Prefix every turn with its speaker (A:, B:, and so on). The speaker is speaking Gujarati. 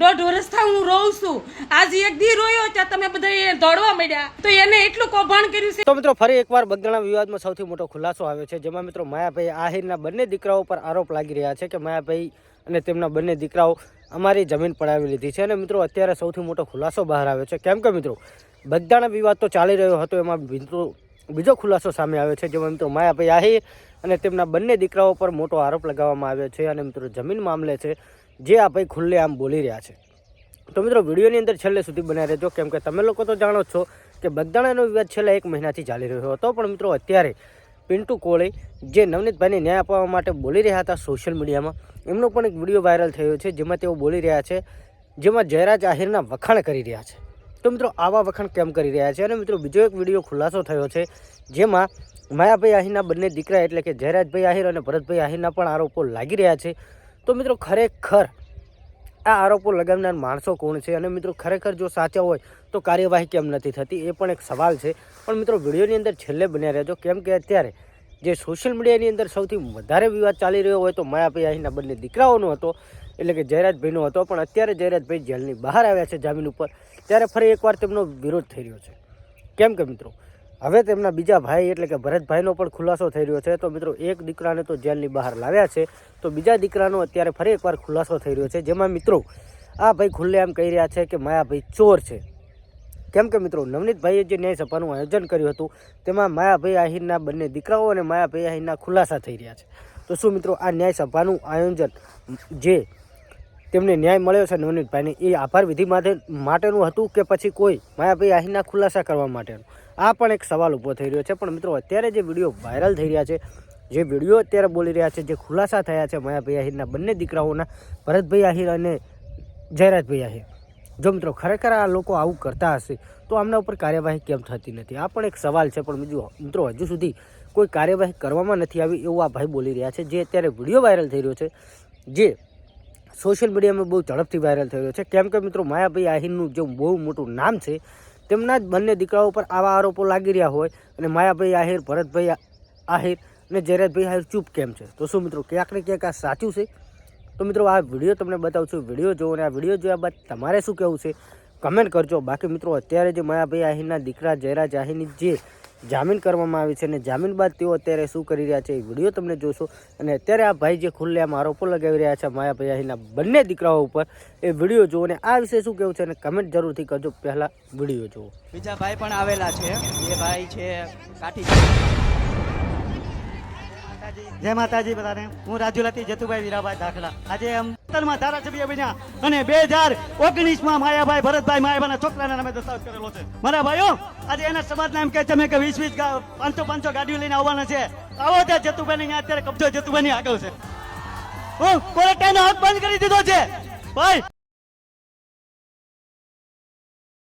A: દોઢ વર્ષથી હું રહું છું. આજે એક દી રોયો ત્યાં તમે બધા દોડવા મળ્યા તો એને એટલું કૌભાંડ કર્યું છે.
B: તો મિત્રો, ફરી એકવાર બગદાણા વિવાદમાં સૌથી મોટો ખુલાસો આવ્યો છે. જેમાં મિત્રો, માયાભાઈ આહિરના બંને દીકરાઓ પર આરોપ લાગી રહ્યા છે કે માયાભાઈ અને તેમના બંને દીકરાઓ અમારી જમીન પડાવી લીધી છે. અને મિત્રો, અત્યારે સૌથી મોટો ખુલાસો બહાર આવ્યો છે. કેમ કે મિત્રો, બગદાણા વિવાદ તો ચાલી રહ્યો હતો. એમાં મિત્રો, બીજો ખુલાસો સામે આવ્યો છે, જેમાં મિત્રો, માયાભાઈ આહિર અને તેમના બંને દીકરાઓ પર મોટો આરોપ લગાવવામાં આવ્યો છે. અને મિત્રો, જમીન મામલે છે જે આ ભાઈ ખુલ્લે આમ બોલી રહ્યા છે. તો મિત્રો, વિડીયોની અંદર છેલ્લે સુધી બનાવી રહેજો. કેમ કે તમે લોકો તો જાણો છો કે બગદાણાનો વિવાદ છેલ્લા એક મહિનાથી ચાલી રહ્યો હતો. પણ મિત્રો, અત્યારે પિન્ટુ કોળે, જે નવનીતભાઈને ન્યાય આપવા માટે બોલી રહ્યા હતા સોશિયલ મીડિયામાં, એમનો પણ એક વીડિયો વાયરલ થયો છે, જેમાં તેઓ બોલી રહ્યા છે, જેમાં જયરાજ આહિરના વખાણ કરી રહ્યા છે. તો મિત્રો, આવા વખાણ કેમ કરી રહ્યા છે? અને મિત્રો, બીજો એક વીડિયો ખુલાસો થયો છે, જેમાં માયાભાઈ આહિરના બંને દીકરા એટલે કે જયરાજભાઈ આહિર અને ભરતભાઈ આહિરના પણ આરોપો લાગી રહ્યા છે. તો મિત્રો ખરેખર આ આરોપો લગાવનાર માણસો કોણ છે? અને મિત્રો ખરેખર જો સાચા હોય તો કાર્યવાહી કેમ નથી થતી? એ પણ એક સવાલ છે. પણ મિત્રો વિડીયોની અંદર છેલ્લે બન્યા રહેજો. કેમ કે અત્યારે જે સોશિયલ મીડિયાની અંદર સૌથી વધારે વિવાદ ચાલી રહ્યો હોય તો માયાભાઈ અહીંના બંને દીકરાઓનો હતો, એટલે કે જયરાજભાઈનો હતો. પણ અત્યારે જયરાજભાઈ જેલની બહાર આવ્યા છે જામીન ઉપર, ત્યારે ફરી એકવાર તેમનો વિરોધ થઈ રહ્યો છે. કેમ કે મિત્રો હવે તેમના બીજા ભાઈ એટલે કે ભરતભાઈનો પણ ખુલાસો થઈ રહ્યો છે. તો મિત્રો, એક દીકરાને તો જેલની બહાર લાવ્યા છે. તો બીજા દીકરાનો અત્યારે ફરી એકવાર ખુલાસો થઈ રહ્યો છે. જેમાં મિત્રો, આ ભાઈ ખુલ્લેઆમ કહી રહ્યા છે કે માયાભાઈ ચોર છે. કેમ કે મિત્રો, નવનીતભાઈએ જે ન્યાય સભાનું આયોજન કર્યું હતું, તેમાં માયાભાઈ આહિરના બંને દીકરાઓ અને માયાભાઈ આહિરના ખુલાસા થઈ રહ્યા છે. તો શું મિત્રો, આ ન્યાય સભાનું આયોજન જે તેમને ન્યાય મળ્યો છે નવનીતભાઈને, એ આભાર વિધિ માટે માટેનું હતું કે પછી કોઈ? માયાભાઈ આહિરના ખુલાસા કરવા માટેનું? આ પણ એક સવાલ ઊભો થઈ રહ્યો છે. પણ મિત્રો, અત્યારે જે વીડિયો વાયરલ થઈ રહ્યા છે, જે વીડિયો અત્યારે બોલી રહ્યા છે, જે ખુલાસા થયા છે માયાભાઈ આહિરના બંને દીકરાઓના, ભરતભાઈ આહિર અને જયરાજભાઈ આહિર. જો મિત્રો, ખરેખર આ લોકો આવું કરતા હશે, તો આમના ઉપર કાર્યવાહી કેમ થતી નથી? આ પણ એક સવાલ છે, પણ બીજું, મિત્રો, હજુ સુધી કોઈ કાર્યવાહી કરવામાં નથી આવી એવું આ ભાઈ બોલી રહ્યા છે. જે અત્યારે વીડિયો વાયરલ થઈ રહ્યો છે, જે સોશિયલ મીડિયામાં બહુ ઝડપથી વાયરલ થઈ રહ્યો છે. કેમ કે મિત્રો માયાભાઈ આહિરનું જે બહુ મોટું નામ છે તેમના જ બંને દીકરાઓ પર આવા આરોપો લાગી રહ્યા હોય અને માયાભાઈ આહિર, ભરતભાઈ આહિર અને જયરાજભાઈ આહિર ચૂપ કેમ છે? તો શું મિત્રો, ક્યાંક ને ક્યાંક આ સાચું છે? તો મિત્રો, આ વીડિયો તમને બતાવું છું વીડિયો જોવો અને આ વીડિયો જોયા બાદ તમારે શું કહેવું છે? કમેન્ટ કરજો. બાકી મિત્રો, અત્યારે જે માયાભાઈ આહિરના દીકરા જયરાજ આહિરની જે જામીન કરવામાં આવી છે અને જામીન બાદ તેઓ અત્યારે શું કરી રહ્યા છે એ વીડિયો તમને જોશો. અને અત્યારે આ ભાઈ જે ખુલ્લે આમ આરોપો લગાવી રહ્યા છે માયાભાઈ આહિરના બંને દીકરાઓ ઉપર, એ વીડિયો જુઓ અને આ વિશે શું કહેવું છે અને કમેન્ટ જરૂરથી કરજો. પહેલાં વીડિયો જુઓ.
C: બીજા ભાઈ પણ આવેલા છે. એ ભાઈ છે કાઠી
D: જય માતાજી બધાને હું રાજુલાથી જતુભાઈ વીરાભાઈ દાખલા. આજે અંતરમાં ધારાસભ્ય બન્યા અને બે હજાર ઓગણીસમાં માયાભાઈ ભરતભાઈ માયાભાઈના છોકરાના નામે દસ્તાવેજ કરેલો છે. મારા ભાઈઓ, આજે એના સમાજના એમ કે છે કે વીસ વીસ પાંચસો પાંચસો ગાડીઓ લઈને આવવાના છે. આવો ત્યાં જતુભાઈ અહીંયા અત્યારે કબજો જતુભાઈ આગળ છે. હું કોર્ટાનો હક બંધ કરી દીધો છે. ભાઈ